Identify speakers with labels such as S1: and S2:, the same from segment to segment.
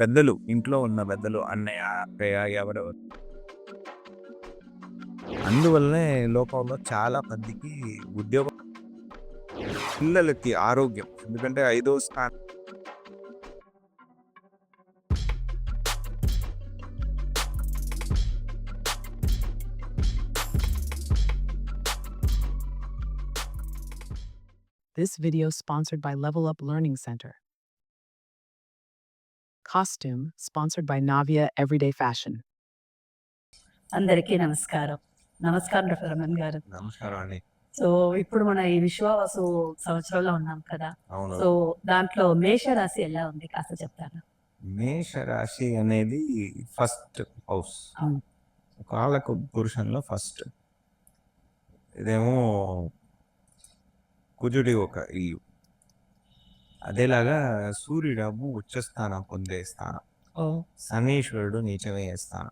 S1: పెద్దలు ఇంట్లో ఉన్న పెద్దలు అన్నయ్య అక్కయ్య ఎవరెవరు అందువల్లనే లోకంలో చాలా మందికి ఉద్యోగం పిల్లలకి ఆరోగ్యం ఎందుకంటే ఐదో స్థానం
S2: This video sponsored by Level Up Learning Center. Costume sponsored by Navia Everyday Fashion.
S3: అందరికీ నమస్కారం. నమస్కారం డాక్టర్ రమణ్ గారు.
S1: నమస్కారం అండి.
S3: సో ఇప్పుడు మన ఈ విశ్వావసు సంవత్సరంలో ఉన్నాం కదా.
S1: అవును
S3: సో దాంట్లో మేషరాశి ఎలా ఉంది? కాస్త చెప్తారా?
S1: మేష రాశి అనేది ఫస్ట్ హౌస్.
S3: అవును.
S1: కాళ్ళకు పురుషంలో ఫస్ట్. ఇదేమో కుజుడి ఒక ఇల్లు అదేలాగా సూర్యుడము ఉచ్చస్థానం పొందే స్థానం.
S3: ఓ.
S1: శనీశ్వరుడు నీచమయ్యే స్థానం.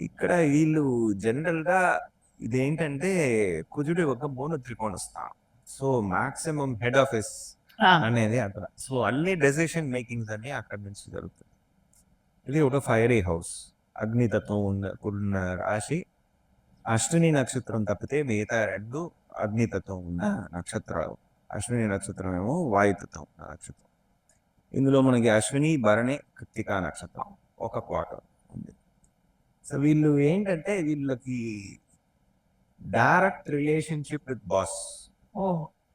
S1: ఇక్కడ వీళ్ళు జనరల్గా ఇదేంటంటే కుజుడి ఒక మూల త్రికోణ స్థానం. సో మాక్సిమం హెడ్ ఆఫీస్ అనేది అక్కడ. సో అన్ని డెసిషన్ మేకింగ్స్ అన్ని అక్కడ నుంచి జరుగుతాయి. ఇది ఒక ఫైరీ హౌస్. అగ్నితత్వం ఉన్న ఉన్న రాశి. అశ్విని నక్షత్రం తప్పితే మిగతా రెండు అగ్నితత్వం ఉన్న నక్షత్రాలు. అశ్విని నక్షత్రం ఏమో వాయుతత్వం నక్షత్రం. ఇందులో మనకి అశ్విని భరణి కృత్తికా నక్షత్రం ఒక క్వార్టర్ ఉంది. సో వీళ్ళు ఏంటంటే వీళ్ళకి డైరెక్ట్ రిలేషన్షిప్ విత్ బాస్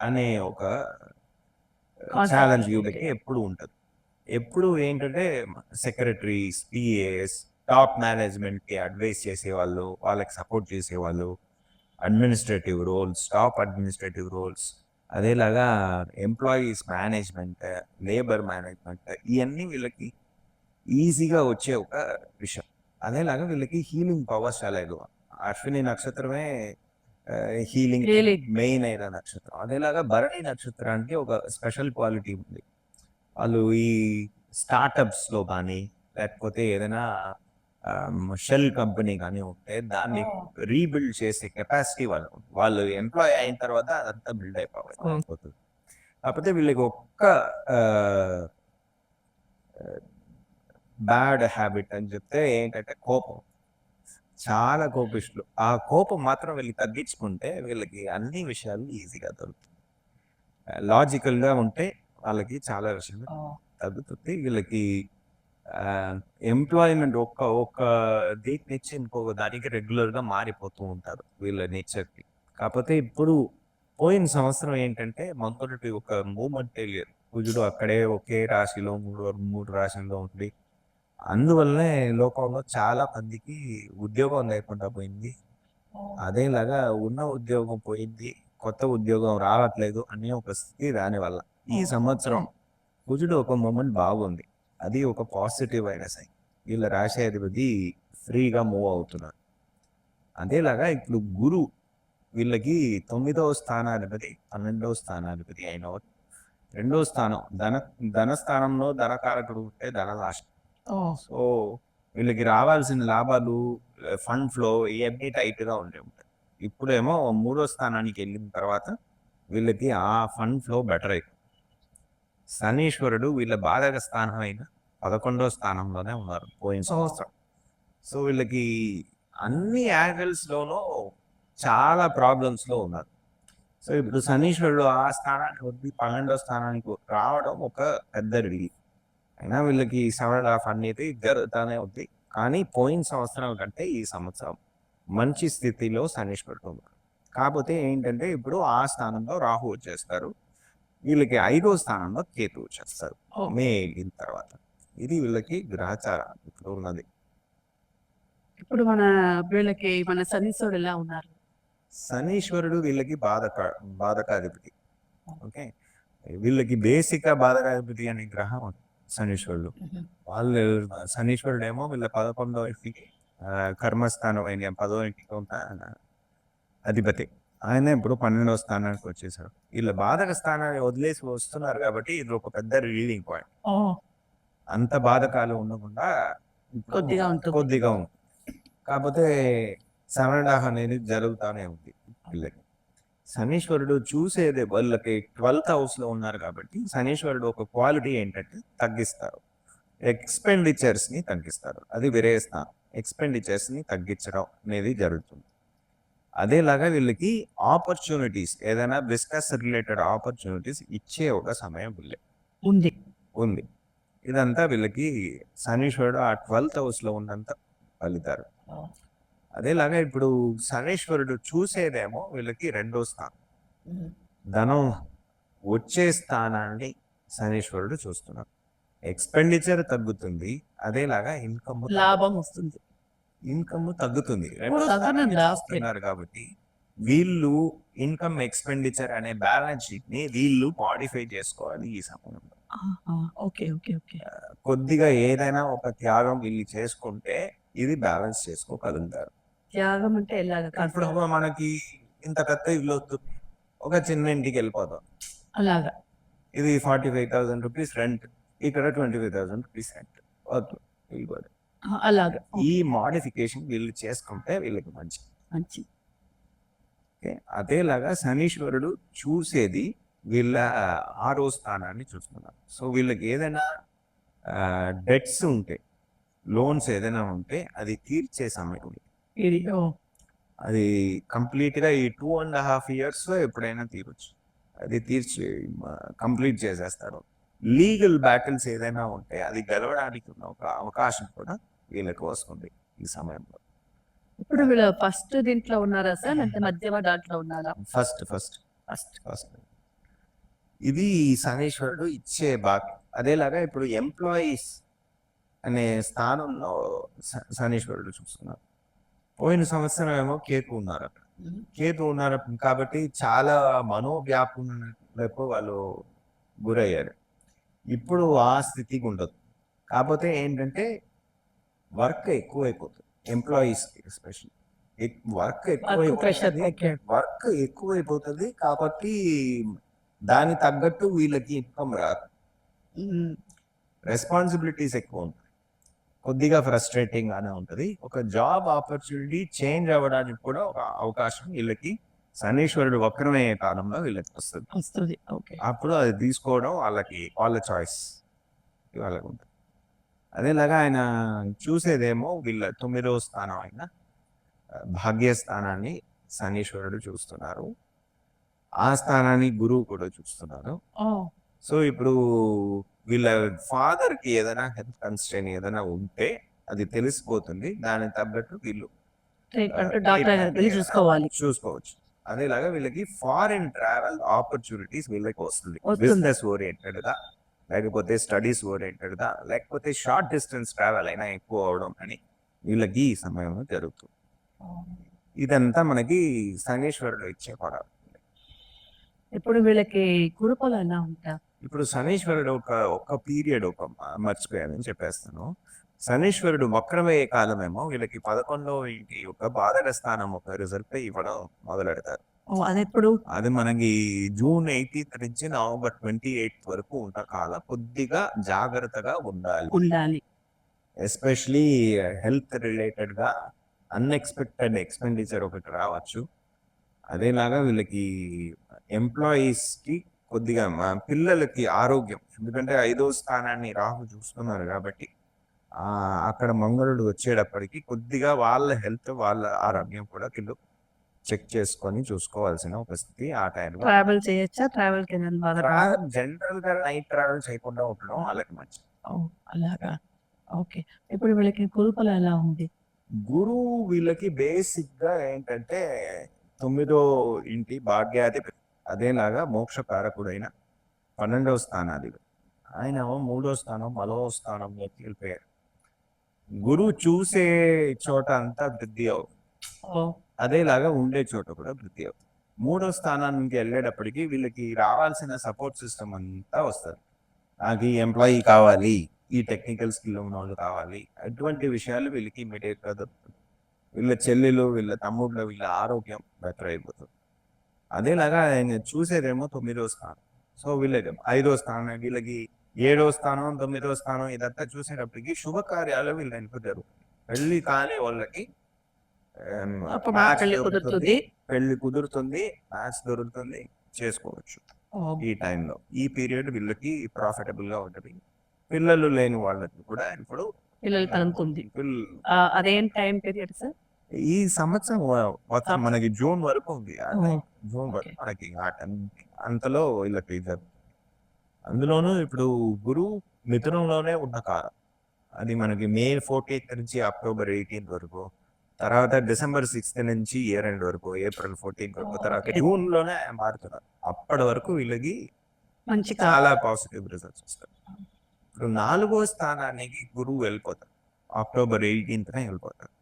S1: అనే ఒక. ఛాలెంజ్ వీళ్ళకి ఎప్పుడు ఉంటుంది. ఎప్పుడు ఏంటంటే సెక్రటరీస్ పిఏఎస్ టాప్ మేనేజ్మెంట్కి అడ్వైస్ చేసేవాళ్ళు వాళ్ళకి సపోర్ట్ చేసేవాళ్ళు administrative roles top administrative roles అదేలాగా employees management labour management ఇవన్నీ వీళ్ళకి ఈజీగా వచ్చే ఒక విషయం. అదేలాగా వీళ్ళకి హీలింగ్ పవర్స్ చాలా ఎక్కువ. అశ్విని నక్షత్రమే హీలింగ్? మెయిన్ అయిన నక్షత్రం. అదేలాగా భరణి నక్షత్రానికి ఒక స్పెషల్ క్వాలిటీ ఉంది. వాళ్ళు ఈ స్టార్టప్స్లో కానీ లేకపోతే ఏదైనా షెల్ కంపెనీ కానీ ఉంటే దాన్ని. రీబిల్డ్ చేసే కెపాసిటీ వాళ్ళు వాళ్ళు ఎంప్లాయ్ అయిన తర్వాత అదంతా బిల్డ్ అయిపోవాలి. అయిపోతుంది. కాకపోతే వీళ్ళకి ఒక్క బ్యాడ్ హ్యాబిట్ అని చెప్తే ఏంటంటే కోపం. చాలా కోపిష్టులు. ఆ కోపం మాత్రం వీళ్ళకి తగ్గించుకుంటే వీళ్ళకి అన్ని విషయాలు ఈజీగా దొరుకుతాయి. లాజికల్గా ఉంటే వాళ్ళకి చాలా విషయాలు తగ్గుతుంది. వీళ్ళకి ఎంప్లాయ్మెంట్ ఒక్క ఒక్క దీని నుంచి ఇంకొక దానికి రెగ్యులర్గా మారిపోతూ ఉంటారు వీళ్ళ నేచర్కి. కాకపోతే ఇప్పుడు పోయిన సంవత్సరం ఏంటంటే మొదటి ఒక మూమెంట్ లేదు కుజుడు అక్కడే ఒకే రాశిలో మూడు మూడు రాశిలో ఉంది అందువల్లనే లోకంలో చాలా మందికి ఉద్యోగం లేకుండా పోయింది. అదేలాగా ఉన్న ఉద్యోగం పోయింది కొత్త ఉద్యోగం రావట్లేదు అనే ఒక స్థితి దాని వల్ల ఈ సంవత్సరం కుజుడు ఒక మూమెంట్ బాగుంది. అది ఒక పాజిటివ్ అయిన సైన్ వీళ్ళ రాశి అధిపతి ఫ్రీగా మూవ్ అవుతున్నారు. అదేలాగా ఇప్పుడు గురు వీళ్ళకి తొమ్మిదవ స్థానాధిపతి పన్నెండవ స్థానాధిపతి అయిన. రెండవ స్థానం ధన ధన స్థానంలో ధనకారకుడు ఉంటే ధననాశం
S3: ఓ.
S1: సో వీళ్ళకి రావాల్సిన లాభాలు ఫండ్ ఫ్లో ఇవన్నీ టైట్గా ఉండే ఉంటాయి. ఇప్పుడేమో మూడో స్థానానికి వెళ్ళిన తర్వాత వీళ్ళకి ఆ ఫండ్ ఫ్లో బెటర్ అయిపోయింది శనీశ్వరుడు వీళ్ళ బాధక స్థానం అయిన పదకొండో స్థానంలోనే ఉన్నారు పోయిన సంవత్సరం. సో వీళ్ళకి అన్ని యాంగిల్స్ లోనూ చాలా ప్రాబ్లమ్స్లో ఉన్నారు. సో ఇప్పుడు శనీశ్వరుడు ఆ స్థానానికి వచ్చి పన్నెండో స్థానానికి రావడం ఒక పెద్ద రిలీఫ్ అయినా వీళ్ళకి సెవెన్ హాఫ్ అనేది జరుగుతానే ఉంది. కానీ పోయిన సంవత్సరం కంటే ఈ సంవత్సరం మంచి స్థితిలో శనీశ్వరుడు ఉన్నారు. కాకపోతే ఏంటంటే ఇప్పుడు ఆ స్థానంలో రాహు వచ్చేస్తారు. వీళ్ళకి ఐదో స్థానంలో కేతు వచ్చేస్తారు
S3: ఓ.
S1: మే వెళ్ళిన తర్వాత. ఇది వీళ్ళకి గ్రహచారం ఉన్నది.
S3: ఇప్పుడు మన వీళ్ళకి మన శనీశ్వరుడు ఎలా ఉన్నారు?
S1: శనీశ్వరుడు వీళ్ళకి బాధక బాధకాధిపతి. ఓకే. వీళ్ళకి బేసిక్ బాధకాధిపతి అనే గ్రహం శనీశ్వరుడు. వాళ్ళు శనీశ్వరుడు ఏమో వీళ్ళ పదకొండో ఇంటికి ఆ, కర్మస్థానం అయిన పదో ఇంటికి ఉన్న అధిపతి. ఆయన ఇప్పుడు పన్నెండవ స్థానానికి వచ్చేసారు వీళ్ళ బాధక స్థానాన్ని వదిలేసి వస్తున్నారు కాబట్టి ఇది ఒక పెద్ద రీడింగ్ పాయింట్. అంత బాధకాలు ఉండకుండా
S3: కొద్దిగా ఉంటుంది.
S1: కొద్దిగా ఉంది కాకపోతే హాఫ్ అనేది జరుగుతానే ఉంది వీళ్ళకి శనీశ్వరుడు చూసేది వాళ్ళకి ట్వెల్త్ హౌస్లో ఉన్నారు కాబట్టి శనీశ్వరుడు ఒక క్వాలిటీ ఏంటంటే తగ్గిస్తారు. ఎక్స్పెండిచర్స్ని తగ్గిస్తారు. అది వేరే స్థానం. ఎక్స్పెండిచర్స్ని తగ్గించడం అనేది జరుగుతుంది. అదేలాగా వీళ్ళకి ఆపర్చునిటీస్ ఏదైనా బిజినెస్ రిలేటెడ్ ఆపర్చునిటీస్ ఇచ్చే ఒక సమయం
S3: ఉంది.
S1: ఉంది. ఇదంతా వీళ్ళకి శనీశ్వరుడు ఆ ట్వెల్త్ హౌస్లో ఉన్నంత ఫలితాలు. అదేలాగా ఇప్పుడు శనీశ్వరుడు చూసేదేమో వీళ్ళకి రెండో స్థానం. ధనం వచ్చే స్థానాన్ని శనీశ్వరుడు చూస్తున్నారు ఎక్స్పెండిచర్ తగ్గుతుంది. అదేలాగా ఇన్కమ్
S3: లాభం వస్తుంది.
S1: ఇన్కమ్ తగ్గుతుంది. కాబట్టి వీళ్ళు ఇన్కమ్ ఎక్స్పెండిచర్ అనే బ్యాలెన్స్ షీట్ని వీళ్ళు మాడిఫై చేసుకోవాలి ఈ సమయంలో.
S3: Okay okay okay.
S1: కొద్దిగా ఏదైనా ఒక త్యాగం వీళ్ళు చేసుకుంటే ఇది బ్యాలెన్స్ చేసుకోగలుగుతారు.
S3: త్యాగం అంటే ఎలాగ?
S1: ఇప్పుడు మనకి ఇంత పెద్ద ఇల్లు వద్దు. ఒక చిన్న ఇంటికి వెళ్ళిపోతాం.
S3: అలాగా.
S1: ఇది forty five thousand rupees rent ఇక్కడ twenty five thousand rupees rent వద్దు. వెళ్ళిపోదు
S3: ఆ, అలాగా.
S1: ఈ మోడిఫికేషన్ వీళ్ళు చేసుకుంటే వీళ్ళకి మంచి
S3: మంచి
S1: ఓకే. అదేలాగా శనీశ్వరుడు చూసేది వీళ్ళ ఆరో స్థానాన్ని చూస్తున్నారు సో వీళ్ళకి ఏదైనా డెట్స్ ఉంటే లోన్స్ ఏదైనా ఉంటే అది తీర్చే సమయం. ఇది. అది కంప్లీట్గా ఈ టూ అండ్ హాఫ్ ఇయర్స్లో ఎప్పుడైనా తీరొచ్చు అది తీర్చి కంప్లీట్ చేసేస్తారు. లీగల్ బ్యాటిల్స్ ఏదైనా ఉంటే అది గెలవడానికి ఉన్న ఒక అవకాశం కూడా వీళ్ళకి వస్తుంది ఈ సమయంలో.
S3: ఇప్పుడు వీళ్ళు ఫస్ట్ దీంట్లో ఉన్నారా సార్? అంటే మధ్యమ దాంట్లో ఉన్నారా?
S1: First first
S3: first
S1: first. ఇది శనీశ్వరుడు ఇచ్చే భాగ్యం అదేలాగా ఇప్పుడు ఎంప్లాయీస్ అనే స్థానంలో శనీశ్వరుడు చూస్తున్నారు. పోయిన సంవత్సరం ఏమో కేతు ఉన్నారు అక్కడ కేతు ఉన్నారు కాబట్టి చాలా మనోవ్యాపులకు వాళ్ళు గురయ్యారు. ఇప్పుడు ఆ స్థితికి ఉండదు. కాకపోతే ఏంటంటే వర్క్ ఎక్కువైపోతుంది. ఎంప్లాయీస్ ఎస్పెషల్లీ వర్క్ ఎక్కువ వర్క్ ఎక్కువైపోతుంది కాబట్టి దాని తగ్గట్టు వీళ్ళకి ఇన్కమ్ రాదు. రెస్పాన్సిబిలిటీస్ ఎక్కువ ఉంటాయి. కొద్దిగా ఫ్రస్ట్రేటింగ్ గానే ఉంటది. ఒక జాబ్ ఆపర్చునిటీ చేంజ్ అవ్వడానికి కూడా ఒక అవకాశం వీళ్ళకి శనీశ్వరుడు వక్రమయ్యే కాలంలో వీళ్ళకి వస్తుంది. అప్పుడు అది తీసుకోవడం వాళ్ళకి వాళ్ళ చాయిస్ వాళ్ళకి ఉంటుంది అదేలాగా ఆయన చూసేదేమో వీళ్ళ తొమ్మిదవ స్థానం అయిన భాగ్యస్థానాన్ని శనీశ్వరుడు చూస్తున్నారు. ఆ స్థానాన్ని గురువు కూడా చూస్తున్నారు. సో ఇప్పుడు వీళ్ళ ఫాదర్కి ఏదైనా హెల్త్ కన్స్ట్రెయిన్ ఏదైనా ఉంటే అది తెలిసిపోతుంది. దానికి తగ్గట్టు వీళ్ళు చూసుకోవచ్చు. అదేలాగా వీళ్ళకి ఫారిన్ ట్రావెల్ ఆపర్చునిటీస్ వీళ్ళకి వస్తుంది.
S3: వస్తుంది.
S1: బిజినెస్ ఓరియంటెడ్గా లేకపోతే స్టడీస్ ఓరియంటెడ్గా లేకపోతే షార్ట్ డిస్టెన్స్ ట్రావెల్ అయినా ఎక్కువ అవడం అని వీళ్ళకి ఈ సమయంలో జరుగుతుంది. ఇదంతా మనకి శనీశ్వరుడు ఇచ్చే వరాలు
S3: ఇప్పుడు వీళ్ళకి కురుపలు ఎలా ఉంటా?
S1: ఇప్పుడు శనీశ్వరుడు ఒక ఒక పీరియడ్ ఒక మర్చిపోయానని చెప్పేస్తాను. శనీశ్వరుడు వక్రమయ్యే కాలమేమో వీళ్ళకి పదకొండవ ఇంటి ఒక బాధక స్థానం ఒక రిజల్ట్ ఇవ్వడం మొదలెడతారు.
S3: అది ఎప్పుడు
S1: అది మనకి జూన్ ఎయిటీన్త్ నుంచి నవంబర్ ట్వంటీ ఎయిత్ వరకు ఉన్న కాల కొద్దిగా జాగ్రత్తగా ఉండాలి.
S3: ఉండాలి.
S1: ఎస్పెషలీ హెల్త్ రిలేటెడ్గా అన్ఎక్స్పెక్టెడ్ ఎక్స్పెండిచర్ ఒకటి రావచ్చు. అదేలాగా వీళ్ళకి ఎంప్లాయీస్కి కొద్దిగా మా పిల్లలకి ఆరోగ్యం. ఎందుకంటే ఐదో స్థానాన్ని రాహు చూస్తున్నారు కాబట్టి ఆ అక్కడ మంగళుడు వచ్చేటప్పటికి కొద్దిగా వాళ్ళ హెల్త్ వాళ్ళ ఆరోగ్యం కూడా వీళ్ళు చెక్ చేసుకొని చూసుకోవాల్సిన ఒక స్థితి ఆ టైంలో
S3: ట్రావెల్ చేయొచ్చా?
S1: ట్రావెల్కి జనరల్గా నైట్ ట్రావెల్ చేయకుండా ఉండడం వాళ్ళకి మంచిది.
S3: ఓ, అలాగా. ఓకే. ఇప్పుడు వీళ్ళకి కురుపలు ఎలా ఉంది?
S1: గురువు వీళ్ళకి బేసిక్గా ఏంటంటే తొమ్మిదో ఇంటి భాగ్యాధిపతి. అదేలాగా మోక్షకారకుడైన పన్నెండవ స్థానాధిపతి. ఆయన మూడో స్థానం మలవ స్థానంలోకి వెళ్ళిపోయారు. గురువు చూసే చోట అంతా వృద్ధి అవుతుంది. అదేలాగా ఉండే చోట కూడా వృద్ధి అవుతుంది మూడో స్థానానికి వెళ్ళేటప్పటికి వీళ్ళకి రావాల్సిన సపోర్ట్ సిస్టమ్ అంతా వస్తుంది. నాకు ఈ ఎంప్లాయీ కావాలి ఈ టెక్నికల్ స్కిల్ ఉన్న వాళ్ళు కావాలి అటువంటి విషయాలు వీళ్ళకి ఇమీడియట్గా దొరుకుతుంది వీళ్ళ చెల్లెలు వీళ్ళ తమ్ముళ్ళు వీళ్ళ ఆరోగ్యం బెటర్ అయిపోతుంది. అదేలాగా ఆయన చూసేదేమో తొమ్మిదో స్థానం. సో వీళ్ళకి ఐదో స్థానం వీళ్ళకి ఏడో స్థానం తొమ్మిదో స్థానం ఇదంతా చూసేటప్పటికి శుభకార్యాలు వీళ్ళ ఇంట్లో జరుగుతుంది పెళ్ళి కాని వాళ్ళకి
S3: అప్పుడు. కుదురుతుంది.
S1: పెళ్ళి కుదురుతుంది. మ్యాచ్ దొరుకుతుంది. చేసుకోవచ్చు. ఈ టైంలో. ఈ పీరియడ్ వీళ్ళకి ప్రాఫిటబుల్గా ఉంటుంది. పిల్లలు లేని వాళ్ళకి కూడా ఇప్పుడు
S3: పిల్లలు కనుక్కుంది అదేం టైం పీరియడ్ సార్?
S1: ఈ సంవత్సరం మొత్తం మనకి జూన్ వరకు ఉంది. జూన్ వరకు. మనకి అంతలో వీళ్ళకి అందులోనూ ఇప్పుడు గురువు మిథునంలోనే ఉన్న కాలం. అది మనకి మే ఫోర్టీన్త్ నుంచి అక్టోబర్ ఎయిటీన్త్ వరకు తర్వాత డిసెంబర్ సిక్స్త్ నుంచి ఇయర్ ఎండ్ వరకు ఏప్రిల్ ఫోర్టీన్త్ వరకు తర్వాత. జూన్లోనే మారుతున్నారు. అప్పటి వరకు వీళ్ళకి
S3: మంచి
S1: చాలా పాజిటివ్ రిజల్ట్స్ వస్తాయి. ఇప్పుడు నాలుగో స్థానానికి గురువు వెళ్ళిపోతారు అక్టోబర్ ఎయిటీన్త్ వెళ్ళిపోతారు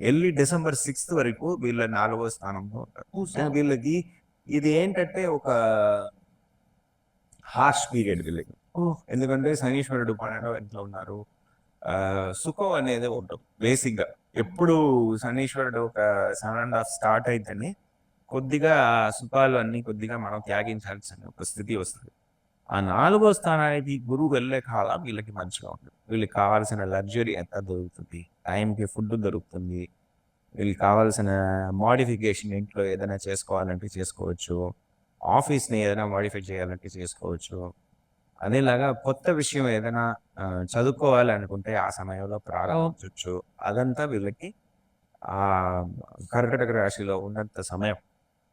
S1: వెళ్ళి డిసెంబర్ సిక్స్త్ వరకు వీళ్ళ నాలుగో స్థానంలో ఉంటారు వీళ్ళకి ఇది ఏంటంటే ఒక హార్ష్ పీరియడ్ వీళ్ళకి. ఎందుకంటే శనీశ్వరుడు పన్నెండో ఇంట్లో ఉన్నారు. సుఖం అనేది ఉంటుంది బేసిక్గా. ఎప్పుడు శనీశ్వరుడు ఒక సెవెన్ అండ్ హాఫ్ స్టార్ట్ అయితేనే కొద్దిగా సుఖాలు అన్ని కొద్దిగా మనం త్యాగించాల్సిన ఒక స్థితి వస్తుంది. ఆ నాలుగో స్థానానికి గురువు వెళ్ళే కాలం వీళ్ళకి మంచిగా ఉంటుంది. వీళ్ళకి కావాల్సిన లగ్జరీ ఎంత దొరుకుతుంది? టైంకి ఫుడ్ దొరుకుతుంది. వీళ్ళకి కావాల్సిన మోడిఫికేషన్ ఇంట్లో ఏదైనా చేసుకోవాలంటే చేసుకోవచ్చు. ఆఫీస్ని ఏదైనా మోడిఫై చేయాలంటే చేసుకోవచ్చు. అదేలాగా కొత్త విషయం ఏదైనా ఆ, చదువుకోవాలనుకుంటే ఆ సమయంలో ప్రారంభించవచ్చు అదంతా వీళ్ళకి ఆ కర్కటక రాశిలో ఉన్నంత సమయం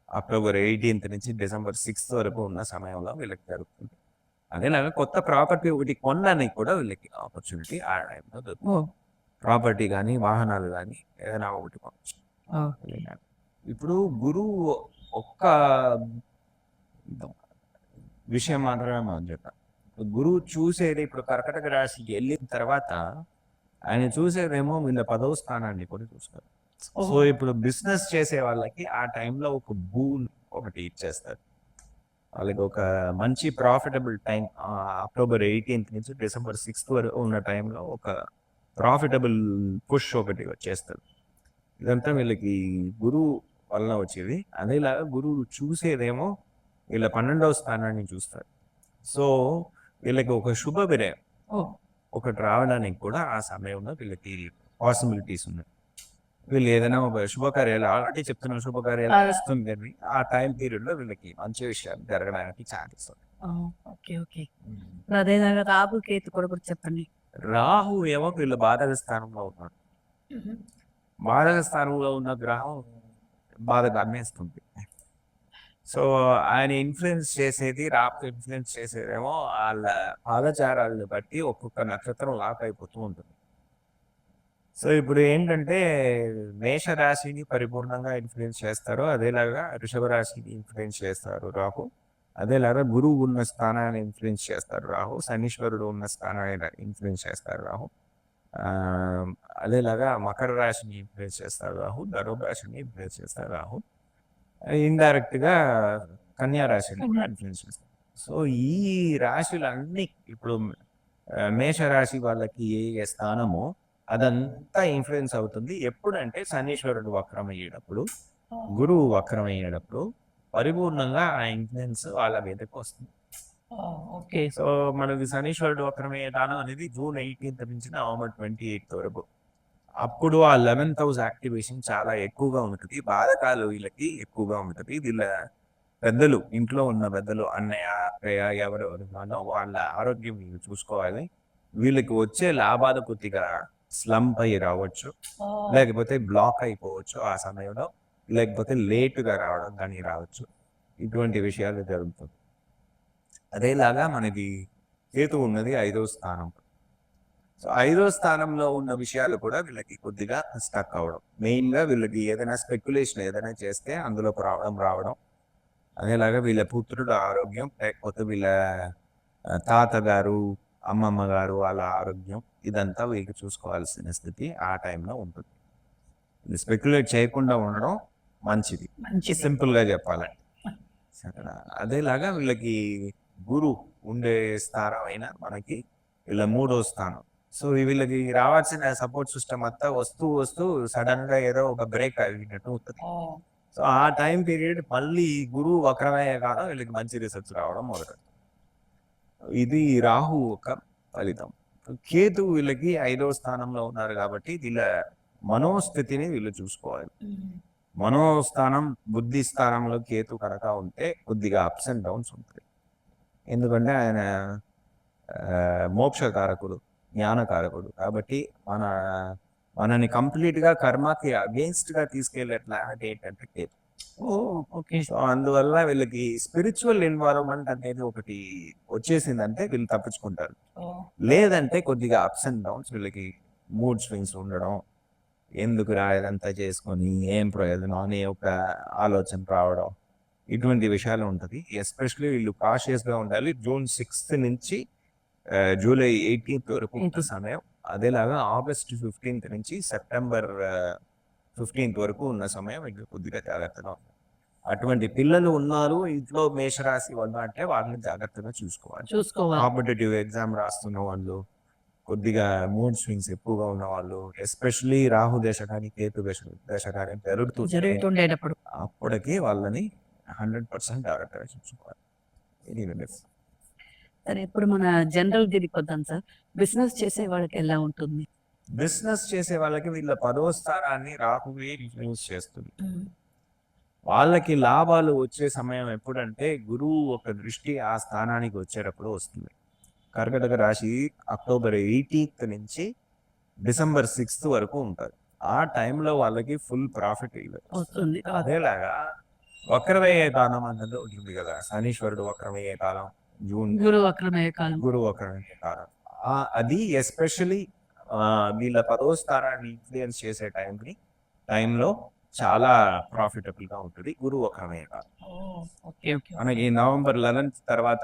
S1: అక్టోబర్ ఎయిటీన్త్ నుంచి డిసెంబర్ సిక్స్త్ వరకు ఉన్న సమయంలో వీళ్ళకి జరుగుతుంది. అదేలాగా కొత్త ప్రాపర్టీ ఒకటి కొనడానికి కూడా వీళ్ళకి ఆపర్చునిటీ ఆ టైంలో దొరుకుతుంది. ప్రాపర్టీ కానీ వాహనాలు కానీ ఏదైనా ఒకటి కొనవచ్చు ఇప్పుడు గురువు ఒక్క విషయం మాత్రమే మనం చెప్పాం గురువు చూసేది ఇప్పుడు కర్కటక రాశికి వెళ్ళిన తర్వాత ఆయన చూసేదేమో వీళ్ళ పదవ స్థానాన్ని కూడా చూస్తారు. సో ఇప్పుడు బిజినెస్ చేసే వాళ్ళకి ఆ టైంలో ఒక బూన్ ఒకటి ఇచ్చేస్తారు. వాళ్ళకి ఒక మంచి ప్రాఫిటబుల్ టైం అక్టోబర్ ఎయిటీన్త్ నుంచి డిసెంబర్ సిక్స్త్ వరకు ఉన్న టైంలో ఒక ప్రాఫిటబుల్ పుష్ ఒకటి వచ్చేస్తారు. ఇదంతా వీళ్ళకి గురువు వలన వచ్చేది. అదేలాగా గురువు చూసేదేమో వీళ్ళ పన్నెండవ స్థానాన్ని చూస్తారు. సో వీళ్ళకి ఒక శుభ వినయం ఒకటి రావడానికి కూడా ఆ సమయంలో వీళ్ళకి పాసిబిలిటీస్ ఉన్నాయి. వీళ్ళు ఏదైనా ఒక శుభకార్యాలు ఆల్రెడీ చెప్తున్న శుభకార్యాలు. వస్తుంది కానీ ఆ టైం పీరియడ్లో వీళ్ళకి మంచి విషయాలు జరగడానికి ఛాన్స్
S3: ఓకే ఓకే. కేతు కూడా చెప్పండి.
S1: రాహు ఏమో వీళ్ళ బాధక స్థానంలో ఉన్నాడు. బాధక స్థానంలో ఉన్న గ్రహం బాధగా అమ్మేస్తుంది. సో ఆయన ఇన్ఫ్లుయెన్స్ చేసేది రాహు ఇన్ఫ్లుయెన్స్ చేసేదేమో వాళ్ళ పాదచారాలను బట్టి ఒక్కొక్క నక్షత్రం లాక్ అయిపోతూ ఉంటుంది. సో ఇప్పుడు ఏంటంటే మేషరాశిని పరిపూర్ణంగా ఇన్ఫ్లుయెన్స్ చేస్తారు అదేలాగా ఋషభ రాశిని ఇన్ఫ్లుయెన్స్ చేస్తారు రాహు. అదేలాగా గురువు ఉన్న స్థానాన్ని ఇన్ఫ్లుయెన్స్ చేస్తారు రాహు. శనీశ్వరుడు ఉన్న స్థానాన్ని ఇన్ఫ్లుయెన్స్ చేస్తారు రాహు. అదేలాగా మకర రాశిని ఇన్ఫ్లుయెన్స్ చేస్తారు రాహు. ధనుర్ రాశిని ఇన్ఫ్లుయెన్స్ చేస్తారు రాహు. ఇండైరెక్ట్గా కన్యా చేస్తారు సో ఈ రాశులన్నీ ఇప్పుడు ఆ, మేష రాశి వాళ్ళకి ఏ ఏ స్థానమో అదంతా ఇన్ఫ్లుయెన్స్ అవుతుంది. ఎప్పుడంటే శనీశ్వరుడు వక్రం అయ్యేటప్పుడు గురువు వక్రం అయ్యేటప్పుడు పరిపూర్ణంగా ఆ ఇన్ఫ్లుయెన్స్ వాళ్ళ మీదకి వస్తుంది.
S3: ఓకే.
S1: సో మనకి శనీశ్వరుడు వక్రమే దానం అనేది జూన్ ఎయిటీన్త్ నుంచి నవంబర్ ట్వంటీ ఎయిత్ వరకు. అప్పుడు ఆ లెవెన్త్ హౌస్ యాక్టివేషన్ చాలా ఎక్కువగా ఉంటుంది. బాధకాలు వీళ్ళకి ఎక్కువగా ఉంటుంది. వీళ్ళ పెద్దలు ఇంట్లో ఉన్న పెద్దలు అన్నయ్య అక్కయ్య ఎవరు వాళ్ళ ఆరోగ్యం చూసుకోవాలి. వీళ్ళకి వచ్చే లాభాలు కొద్దిగా స్లంప్ అయ్యి రావచ్చు. లేకపోతే బ్లాక్ అయిపోవచ్చు ఆ సమయంలో. లేకపోతే లేటుగా రావడం కానీ రావచ్చు. ఇటువంటి విషయాలు జరుగుతుంది అదేలాగా మనకి కేతు ఉన్నది ఐదో స్థానం సో ఐదో స్థానంలో ఉన్న విషయాలు కూడా వీళ్ళకి కొద్దిగా స్టక్ అవడం. మెయిన్గా వీళ్ళకి ఏదైనా స్పెక్యులేషన్ ఏదైనా చేస్తే అందులో రావడం రావడం. అదేలాగా వీళ్ళ పుత్రుడు ఆరోగ్యం లేకపోతే వీళ్ళ తాతగారు అమ్మమ్మ గారు వాళ్ళ ఆరోగ్యం ఇదంతా వీళ్ళకి చూసుకోవాల్సిన స్థితి ఆ టైంలో ఉంటుంది. స్పెక్యులేట్ చేయకుండా ఉండడం మంచిది.
S3: మంచిది.
S1: సింపుల్గా చెప్పాలంటే? అదేలాగా వీళ్ళకి గురు ఉండే స్థానం అయినా మనకి వీళ్ళ మూడో స్థానం. సో వీళ్ళకి రావాల్సిన సపోర్ట్ సిస్టమ్ అంతా వస్తూ వస్తూ సడన్గా ఏదో ఒక బ్రేక్ అయినట్టు ఉంటుంది. సో ఆ టైం పీరియడ్ మళ్ళీ గురువు వక్రమయ్యే కాలం వీళ్ళకి మంచి రిసల్ట్స్ రావడం మొదలు. ఇది రాహు ఒక ఫలితం. కేతు వీళ్ళకి ఐదో స్థానంలో ఉన్నారు కాబట్టి వీళ్ళ మనోస్థితిని వీళ్ళు చూసుకోవాలి. మనోస్థానం బుద్ధి స్థానంలో కేతు కనుక ఉంటే కొద్దిగా అప్స్ అండ్ డౌన్స్ ఉంటాయి ఎందుకంటే ఆయన మోక్షకారకుడు. జ్ఞానకారకుడు కాబట్టి మన మనని కంప్లీట్గా కర్మకి అగేన్స్ట్గా తీసుకెళ్ళట్లా అంటే ఏంటంటే.
S3: ఓ ఓకే.
S1: సో అందువల్ల వీళ్ళకి స్పిరిచువల్ ఇన్వాల్వ్మెంట్ అనేది ఒకటి వచ్చేసిందంటే వీళ్ళు తప్పించుకుంటారు. లేదంటే కొద్దిగా అప్స్ అండ్ డౌన్స్ వీళ్ళకి మూడ్ స్వింగ్స్ ఉండడం ఎందుకు ఇదంతా చేసుకొని ఏం ప్రయోజనం అనే ఒక ఆలోచన రావడం ఇటువంటి విషయాలు ఉంటుంది. ఎస్పెషల్లీ వీళ్ళు కాషియస్గా ఉండాలి. జూన్ సిక్స్త్ నుంచి జూలై ఎయిటీన్త్ వరకు
S3: 18th.
S1: సమయం. అదేలాగా ఆగస్ట్ ఫిఫ్టీన్త్ నుంచి సెప్టెంబర్ ఫిఫ్టీన్త్ వరకు ఉన్న సమయం ఇంకా కొద్దిగా జాగ్రత్తగా ఉండాలి. అటువంటి పిల్లలు ఉన్నారు ఇంట్లో మేషరాశి వాళ్ళు అంటే వాళ్ళని జాగ్రత్తగా చూసుకోవాలి.
S3: చూసుకోవాలి.
S1: కాంపిటేటివ్ ఎగ్జామ్ రాస్తున్న వాళ్ళు కొద్దిగా మూడ్ స్వింగ్స్ ఎక్కువగా ఉన్న వాళ్ళు ఎస్పెషలీ రాహు దశ కానీ కేతు దశ కానీ జరుగుతూ
S3: జరుగుతుండేటప్పుడు
S1: అప్పటికి వాళ్ళని హండ్రెడ్ పర్సెంట్ జాగ్రత్తగా చూసుకోవాలి.
S3: సరే ఇప్పుడు మన జనరల్ దీనికి వద్దాం సార్. బిజినెస్ చేసే వాళ్ళకి ఎలా ఉంటుంది?
S1: బిజినెస్ చేసే వాళ్ళకి వీళ్ళ పదవ స్థానాన్ని రాహువే ఇన్ఫ్లుయెన్స్ చేస్తుంది. వాళ్ళకి లాభాలు వచ్చే సమయం ఎప్పుడంటే గురువు ఒక దృష్టి ఆ స్థానానికి వచ్చేటప్పుడు వస్తుంది. కర్కటక రాశి అక్టోబర్ ఎయిటీన్త్ నుంచి డిసెంబర్ సిక్స్త్ వరకు ఉంటుంది ఆ టైంలో వాళ్ళకి ఫుల్ ప్రాఫిట్
S3: వస్తుంది.
S1: అదేలాగా వక్రమయ్యే కాలం అన్నది ఉంటుంది కదా శనీశ్వరుడు వక్రమయ్యే కాలం జూన్
S3: గురు వక్రమయ్యే కాలం
S1: గురువు వక్రమయ్యే కాలం ఆ, అది ఎస్పెషలీ వీళ్ళ పదో స్థానాన్ని ఇన్ఫ్లుయెన్స్ చేసే టైంని టైంలో చాలా ప్రాఫిటబుల్గా ఉంటుంది గురువు వక్రమయ్యే కాలం
S3: ఓకే ఓకే
S1: మనకి నవంబర్ లెవెన్త్ తర్వాత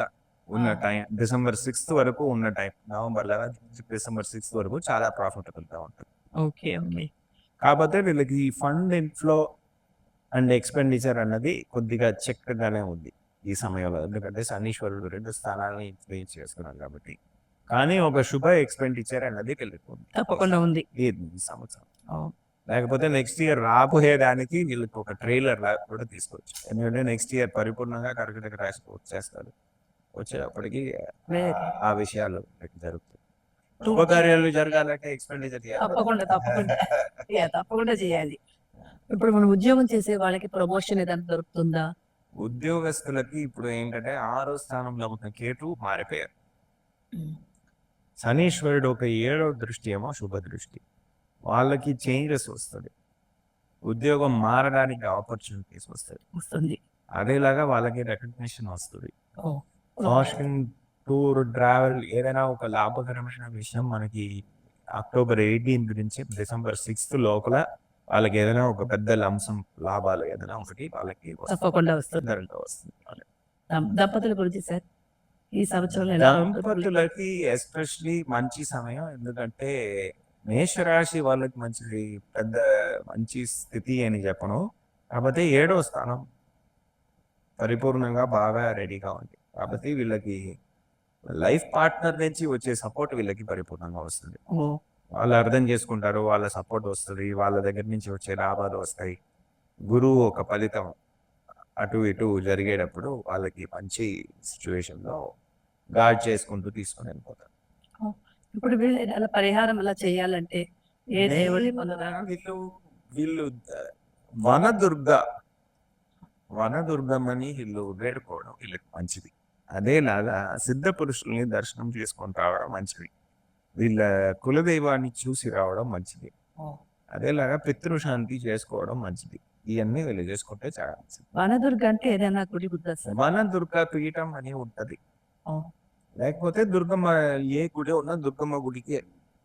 S1: ఉన్న
S3: ఆ.
S1: టైం డిసెంబర్ సిక్స్త్ వరకు ఉన్న టైం నవంబర్ లెవెన్త్ నుంచి డిసెంబర్ సిక్స్త్ వరకు చాలా ప్రాఫిటబుల్గా ఉంటుంది.
S3: Okay okay.
S1: కాకపోతే వీళ్ళకి ఫండ్ ఇన్ఫ్లో అండ్ ఎక్స్పెండిచర్ అన్నది కొద్దిగా చెక్కగానే ఉంది. ఈ సమయంలో ఎందుకంటే శనీశ్వరుడు రెండు స్థానాలను ఇన్ఫ్లుయెన్స్ చేస్తున్నాడు కాబట్టి. కానీ ఒక శుభ ఎక్స్పెండిచర్ అన్నది వెళ్ళిపోతుంది.
S3: తప్పకుండా ఉంది.
S1: ఈ సంవత్సరం. లేకపోతే నెక్స్ట్ ఇయర్ రాబోయే దానికి వీళ్ళకి ఒక ట్రైలర్ లాగా కూడా తీసుకోవచ్చు. ఎందుకంటే నెక్స్ట్ ఇయర్ పరిపూర్ణంగా కర్కటక రాశి వచ్చేస్తారు వచ్చేటప్పటికి ఆ విషయాలు జరుగుతాయి. శుభకార్యాలు జరగాలంటే ఎక్స్పెండిచర్
S3: తప్పకుండా తప్పకుండా. తప్పకుండా చేయాలి. ఇప్పుడు మనం ఉద్యోగం చేసే వాళ్ళకి ప్రమోషన్ ఏదైనా దొరుకుతుందా?
S1: ఉద్యోగస్తులకి ఇప్పుడు ఏంటంటే ఆరో స్థానంలో ఉన్న కేతు మారిపోయారు. శనీశ్వరుడు ఒక ఏడో దృష్టి ఏమో శుభ దృష్టి. వాళ్ళకి చేంజెస్ వస్తుంది. ఉద్యోగం మారడానికి ఆపర్చునిటీస్ వస్తాయి
S3: వస్తుంది.
S1: అదేలాగా వాళ్ళకి రికగ్నిషన్ వస్తుంది. ఫాస్టింగ్ టూర్ ట్రావెల్ ఏదైనా ఒక లాభకరమైన విషయం మనకి అక్టోబర్ ఎయిటీన్త్ నుంచి డిసెంబర్ సిక్స్త్ లోపల వాళ్ళకి ఏదైనా ఒక పెద్ద లంసం లాభాలు ఏదైనా ఒకటి వాళ్ళకి.
S3: తప్పకుండా వస్తుంది. దంపతుల గురించి సార్? ఈ ఉంటుంది?
S1: దంపతులకి ఎస్పెషలీ మంచి సమయం ఎందుకంటే మేషరాశి వాళ్ళకి మంచి పెద్ద మంచి స్థితి అని చెప్పను. కాకపోతే ఏడో స్థానం పరిపూర్ణంగా బాగా రెడీగా ఉంది. కాబట్టి వీళ్ళకి లైఫ్ పార్ట్నర్ నుంచి వచ్చే సపోర్ట్ వీళ్ళకి పరిపూర్ణంగా వస్తుంది. వాళ్ళు అర్థం చేసుకుంటారు వాళ్ళ సపోర్ట్ వస్తుంది వాళ్ళ దగ్గర నుంచి వచ్చే లాభాలు వస్తాయి. గురువు ఒక ఫలితం అటు ఇటు జరిగేటప్పుడు వాళ్ళకి మంచి సిచ్యువేషన్లో గాడ్ చేసుకుంటూ తీసుకొని వెళ్ళిపోతారు.
S3: ఇప్పుడు వీళ్ళు పరిహారం అలా చేయాలంటే ఏ దేవుడి పొందరా
S1: వీళ్ళు వీళ్ళు వనదుర్గ వనదుర్గమ్మని వీళ్ళు వేడుకోవడం వీళ్ళకి మంచిది. అదేలాగా సిద్ధ పురుషుల్ని దర్శనం చేసుకొని రావడం మంచిది. వీళ్ళ కులదైవాన్ని చూసి రావడం మంచిది. అదేలాగా పితృశాంతి చేసుకోవడం మంచిది. ఇవన్నీ వీళ్ళు చేసుకుంటే చాలా మంచిది.
S3: వనదుర్గ అంటే ఏదైనా గుడి బుద్ధ సార్?
S1: వన దుర్గా పీఠం అని ఉంటది. లేకపోతే దుర్గమ్మ ఏ గుడి ఉన్నా దుర్గమ్మ గుడికి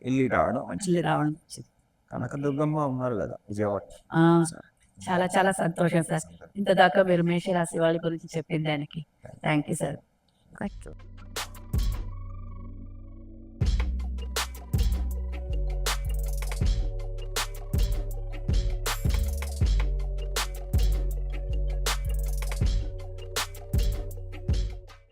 S1: వెళ్ళి రావడం మంచిది.
S3: రావడం మంచిది.
S1: కనక దుర్గమ్మ ఉన్నారు కదా విజయవాడ.
S3: చాలా చాలా సంతోషం సార్. ఇంత దాకా మీరు మేషరాశి వాళ్ళ గురించి చెప్పిన దానికి. Thank you sir.
S1: Thank you.